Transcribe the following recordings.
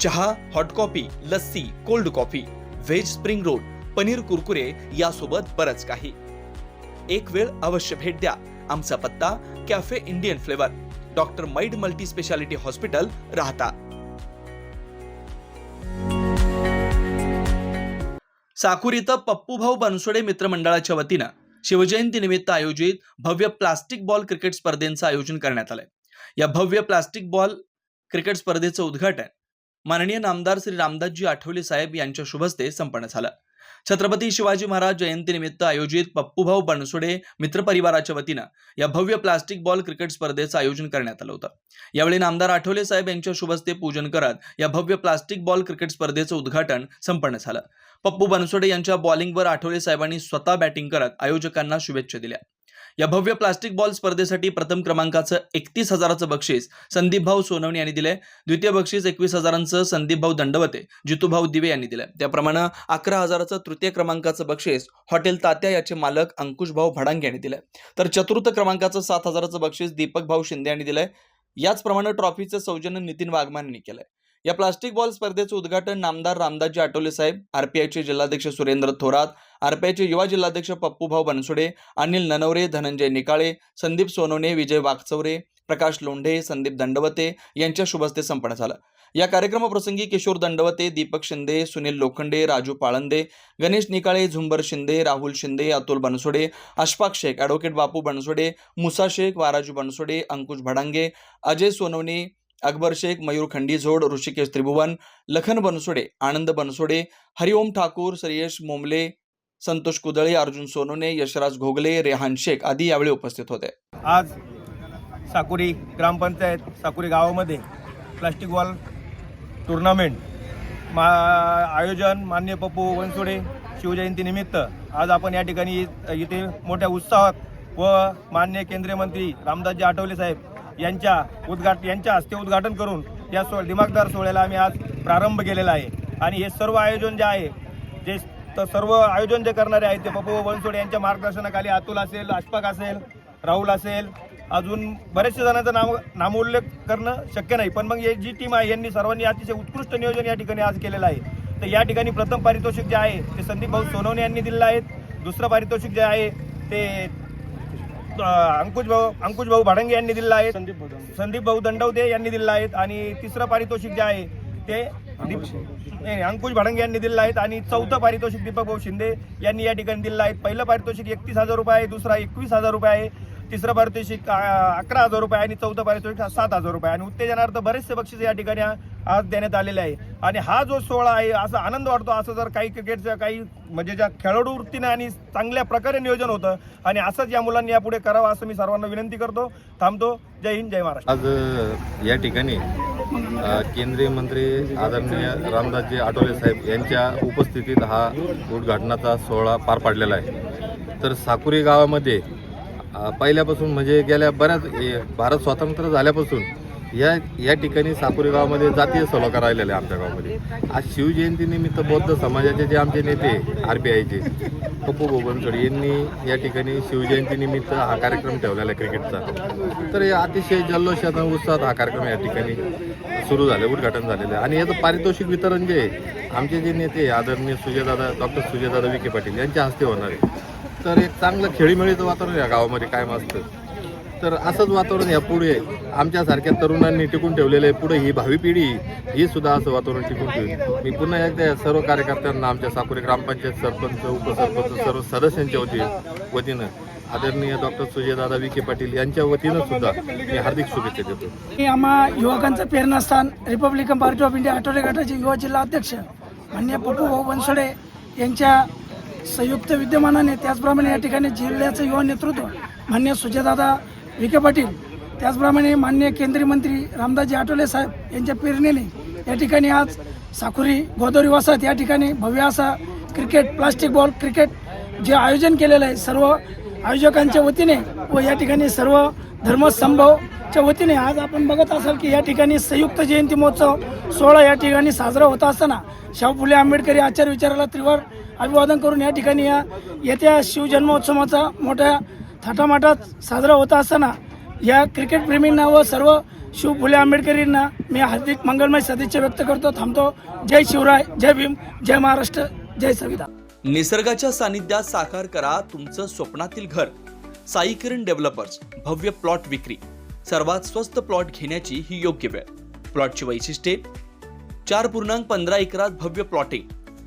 चहा hot coffee lassi cold coffee veg spring roll paneer kurkure यासोबत बरंच काही. एक वेळ अवश्य भेट द्या. आमचा पत्ता कॅफे इंडियन फ्लेवर डॉक्टर मैड multi speciality hospital Rahata. Sakur इथं पप्पूभाऊ बनसोडे मित्रमंडळाच्या वतीनं शिवजयंती निमित्त आयोजित भव्य प्लास्टिक बॉल क्रिकेट स्पर्धेचं आयोजन करण्यात आलंय. या भव्य प्लास्टिक बॉल क्रिकेट स्पर्धेचं उद्घाटन माननीय नामदार श्री रामदासजी आठवले साहेब यांच्या शुभस्ते संपन्न झालं. छत्रपती शिवाजी महाराज जयंतीनिमित्त आयोजित पप्पूभाऊ बनसोडे मित्रपरिवाराच्या वतीनं या भव्य प्लास्टिक बॉल क्रिकेट स्पर्धेचं आयोजन करण्यात आलं होतं. यावेळी नामदार आठवले साहेब यांच्या शुभस्ते पूजन करत या भव्य प्लास्टिक बॉल क्रिकेट स्पर्धेचं उद्घाटन संपन्न झालं. पप्पू बनसोडे यांच्या बॉलिंगवर आठवले साहेबांनी स्वतः बॅटिंग करत आयोजकांना शुभेच्छा दिल्या. या भव्य प्लास्टिक बॉल स्पर्धेसाठी प्रथम क्रमांकाचं एकतीस हजाराचं बक्षीस संदीप भाऊ सोनवणे यांनी दिलंय. द्वितीय बक्षीस एकवीस हजारांचं संदीप भाऊ दंडवते जितूभाऊ दिवे यांनी दिलंय. त्याप्रमाणे अकरा हजाराचं तृतीय क्रमांकाचं बक्षीस हॉटेल तात्या याचे मालक अंकुश भाऊ भडांगे यांनी दिलंय. तर चतुर्थ क्रमांकाचं सात हजाराचं बक्षीस दीपक भाऊ शिंदे यांनी दिलंय. याचप्रमाणे ट्रॉफीचं सौजन्य नितीन वाघमान यांनी केलंय. या प्लास्टिक बॉल स्पर्धेचं उद्घाटन नामदार रामदासजी आठवले साहेब आरपीआयचे जिल्हाध्यक्ष सुरेंद्र थोरात आरपीआयचे युवा जिल्हाध्यक्ष पप्पूभाऊ बनसोडे अनिल ननवरे धनंजय निकाळे संदीप सोनवणे विजय वाकचवरे प्रकाश लोंढे संदीप दंडवते यांच्या शुभस्ते संपन्न झालं. या कार्यक्रमाप्रसंगी किशोर दंडवते दीपक शिंदे सुनील लोखंडे राजू पाळंदे गणेश निकाळे झुंबर शिंदे राहुल शिंदे अतुल बनसोडे अशफाक शेख ॲडव्होकेट बापू बनसोडे मुसा शेख वाराजू बनसोडे अंकुश भडांगे अजय सोनवणे अकबर शेख मयूर खंडीझोड ऋषिकेश त्रिभुवन लखन बनसोडे आनंद बनसोडे हरिओम ठाकूर श्रेयश मोमले संतोष कुदळे अर्जुन सोनोने यशराज घोगले रेहान शेख आदी यावेळी उपस्थित होते. आज साकुरी ग्रामपंचायत साकुरी गावामध्ये प्लास्टिक वॉल टुर्नामेंट मा आयोजन मान्य पप्पू वनसोडे शिवजयंतीनिमित्त आज आपण या ठिकाणी इथे मोठ्या उत्साहात व मान्य केंद्रीय मंत्री रामदासजी आठवले साहेब यांच्या उद्घाट यांच्या हस्ते उद्घाटन करून या सो दिमागदार सोहळ्याला आम्ही आज प्रारंभ केलेला आहे. आणि हे सर्व आयोजन जे आहे जे तर सर्व आयोजन जे करणारे आहेत ते पप्पू बनसोडे यांच्या मार्गदर्शनाखाली अतुल असेल अशफाक असेल राहुल असेल अजून बरेचशे जणांचं नाम नामोल्लेख करणं शक्य नाही. पण मग हे जी टीम आहे यांनी सर्वांनी अतिशय उत्कृष्ट नियोजन या ठिकाणी आज केलेलं आहे. तर या ठिकाणी प्रथम पारितोषिक जे आहे ते संदीप भाऊ सोनवणे यांनी दिलेलं आहे. दुसरं पारितोषिक जे आहे ते अंकुश भाऊ अंकुश भाऊ भाडंगे यांनी दिलेलं आहे. संदीप भाऊ दंडवते. यांनी दिलेलं आहे. आणि तिसरं पारितोषिक जे आहे ते नाही, अंकुश भाडंगे यांनी दिलेलं आहे. आणि चौथं पारितोषिक दीपक भाऊ शिंदे यांनी या ठिकाणी दिलेलं आहे. पहिलं पारितोषिक एकतीस हजार रुपये आहे दुसरा एकवीस हजार रुपये आहे. तिसरं पारितोषिक अकरा हजार रुपये आणि चौथं पारितोषिक सात हजार रुपये. आणि उत्तेजनार्थ बरेचसे बक्षीस या ठिकाणी आज देण्यात आलेले आहे. आणि हा जो सोहळा आहे असा आनंद वाटतो असं जर काही क्रिकेटच्या काही म्हणजे ज्या खेळाडू वृत्तीने आणि चांगल्या प्रकारे नियोजन होतं आणि असंच या मुलांनी यापुढे करावं असं मी सर्वांना विनंती करतो. थांबतो. जय हिंद जय महाराष्ट्र. आज या ठिकाणी केंद्रीय मंत्री आदरणीय रामदासजी आठवले साहेब यांच्या उपस्थितीत हा उद्घाटनाचा सोहळा पार पाडलेला आहे. तर साकुरी गावामध्ये पहिल्यापासून म्हणजे गेल्या बऱ्याच ए, भारत स्वातंत्र्य झाल्यापासून या या ठिकाणी सापुरी गावामध्ये जातीय सलोखा राहिलेला आहे आमच्या गावामध्ये. आज शिवजयंतीनिमित्त बौद्ध समाजाचे जे आमचे नेते आर बी आयचे पप्पू बोबनसोडे यांनी या ठिकाणी शिवजयंतीनिमित्त हा कार्यक्रम ठेवलेला आहे क्रिकेटचा. तर हे अतिशय जल्लोषात उत्साहात हा कार्यक्रम या ठिकाणी सुरू झाले उद्घाटन झालेलं. आहे आणि याचं पारितोषिक वितरण जे आहे, आमचे जे नेते आदरणीय सुजयदादा डॉक्टर सुजयदादा विखे पाटील यांच्या हस्ते होणार आहे. तर एक चांगलं खेळीमेळीचं वातावरण या गावामध्ये कायम असतं. तर असंच वातावरण या पुढे आमच्यासारख्या तरुणांनी टिकून ठेवलेलं आहे. पुढे ही भावी पिढी ही सुद्धा असं वातावरण टिकून ठेवली. मी पुन्हा एकदा या सर्व कार्यकर्त्यांना आमच्या साकुरे ग्रामपंचायत सरपंच उपसरपंच सर्व सदस्यांच्या वती वतीनं आदरणीय डॉक्टर सुजयदादा विखे पाटील यांच्या वतीनं सुद्धा मी हार्दिक शुभेच्छा देतो. मी आम्हा युवकांचं प्रेरणास्थान रिपब्लिकन पार्टी ऑफ इंडिया आठवडे गटाचे युवा जिल्हा अध्यक्ष मान्य पप्पू भाऊ बनसोडे यांच्या संयुक्त विद्यमानाने त्याचप्रमाणे या ठिकाणी जिल्ह्याचं युवा नेतृत्व मान्य सुजयदादा विखे पाटील त्याचप्रमाणे मान्य केंद्रीय मंत्री रामदासजी आठवले साहेब यांच्या प्रेरणेने या ठिकाणी आज साखुरी गोदावरी वसाहत या ठिकाणी भव्य असा क्रिकेट प्लास्टिक बॉल क्रिकेट जे आयोजन केलेलं आहे सर्व आयोजकांच्या वतीने व या ठिकाणी सर्व धर्मसंभवच्या वतीने आज आपण बघत असाल की या ठिकाणी संयुक्त जयंती महोत्सव सोहळा या ठिकाणी साजरा होत असताना शाहू फुले आंबेडकरी आचार विचाराला त्रिवार अभिवादन करून या ठिकाणी या येत्या शिवजन्मोत्सवाचा मोठ्या थाटामाटात साजरा होत असताना या क्रिकेटप्रेमींना व सर्व शिव फुले आंबेडकरींना मी हार्दिक मंगलमय सदिच्छा व्यक्त करतो. थांबतो. जय शिवराय जय भीम जय महाराष्ट्र जय संविधान निसर्गाच्या सानिध्यात साकार करा तुमचं स्वप्नातील घर. साई किरण डेव्हलपर्स भव्य प्लॉट विक्री. सर्वात स्वस्त प्लॉट घेण्याची ही योग्य वेळ. प्लॉटची वैशिष्ट्ये. चार पूर्णांक पंधरा एकरात भव्य प्लॉटिंग.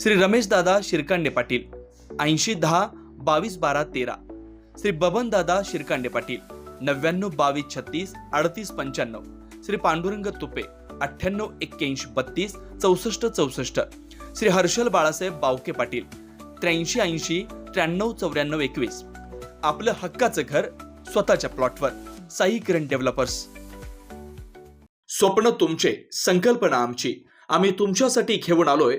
श्री रमेश दादा शिरकांडे पाटील ऐंशी दहा बावीस बारा तेरा. श्री बबन दादा शिरकांडे पाटील नव्याण्णव बावीस छत्तीस अडतीस पंच्याण्णव. श्री पांडुरंग तुपे अठ्ठ्याण्णव एक्क्याऐंशी बत्तीस चौसष्ट चौसष्ट. श्री हर्षल बाळासाहेब बावके पाटील त्र्याऐंशी ऐंशी त्र्याण्णव चौऱ्याण्णव एकवीस. आपलं हक्काचं घर स्वतःच्या प्लॉटवर. साई किरण डेव्हलपर्स. स्वप्न तुमचे संकल्पना आमची. आम्ही तुमच्यासाठी घेऊन आलोय.